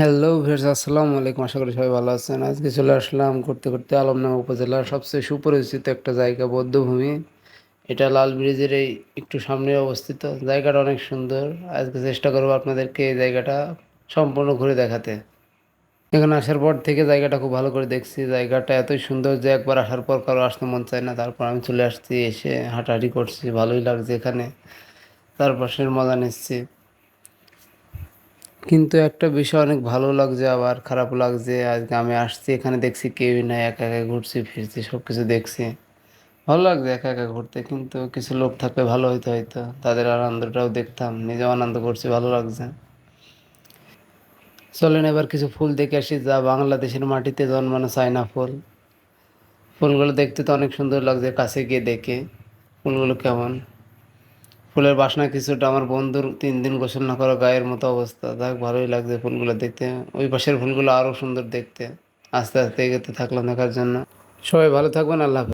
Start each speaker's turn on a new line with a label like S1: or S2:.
S1: Hello viewers আসসালামু আলাইকুম। আশা করি সবাই ভালো আছেন। আজকে চলে আসলাম করতে করতে আলমডাঙ্গা উপজেলার সবচেয়ে সুপরিচিত একটা জায়গা, বৌদ্ধভূমি। এটা লাল ব্রিজের এই একটু সামনে অবস্থিত। জায়গাটা অনেক সুন্দর। আজকে চেষ্টা করব আপনাদেরকে এই জায়গাটা সম্পূর্ণ ঘুরে দেখাতে। এখানে আসার পর থেকে জায়গাটা খুব ভালো করে দেখছি। জায়গাটা এতই সুন্দর যে একবার আসার পর কারও আসতে মন চায় না। তারপর আমি চলে আসছি, এসে হাঁটাহাঁটি করছি। ভালোই লাগছে এখানে। তারপাশের মজা নিচ্ছি। কিন্তু একটা বিষয় অনেক ভালো লাগছে, আবার খারাপ লাগছে। আজকে আমি আসছি, এখানে দেখছি কেউই নাই, একা একা ঘুরছি, ফিরছি সব কিছু দেখছি। ভালো লাগছে একা একা ঘুরতে, কিন্তু কিছু লোক থাকলে ভালো হইতো হয়তো। তাদের আনন্দটাও দেখতাম, নিজেও আনন্দ করছি, ভালো লাগছে। চলেন এবার কিছু ফুল দেখে আসি, যা বাংলাদেশের মাটিতে জন্মানো চায়না ফুল। ফুলগুলো দেখতে তো অনেক সুন্দর লাগছে, কাছে গিয়ে দেখে। ফুলগুলো কেমন? ফুলের বাসনা কিছুটা আমার বন্ধুর তিন দিন গোসল না করা গায়ের মতো অবস্থা। দেখ ভালোই লাগছে ফুলগুলো দেখতে। ওই পাশের ফুলগুলো আরও সুন্দর দেখতে। আস্তে আস্তে এগোতে থাকলাম দেখার জন্য। সবাই ভালো থাকবেন, আল্লাহ।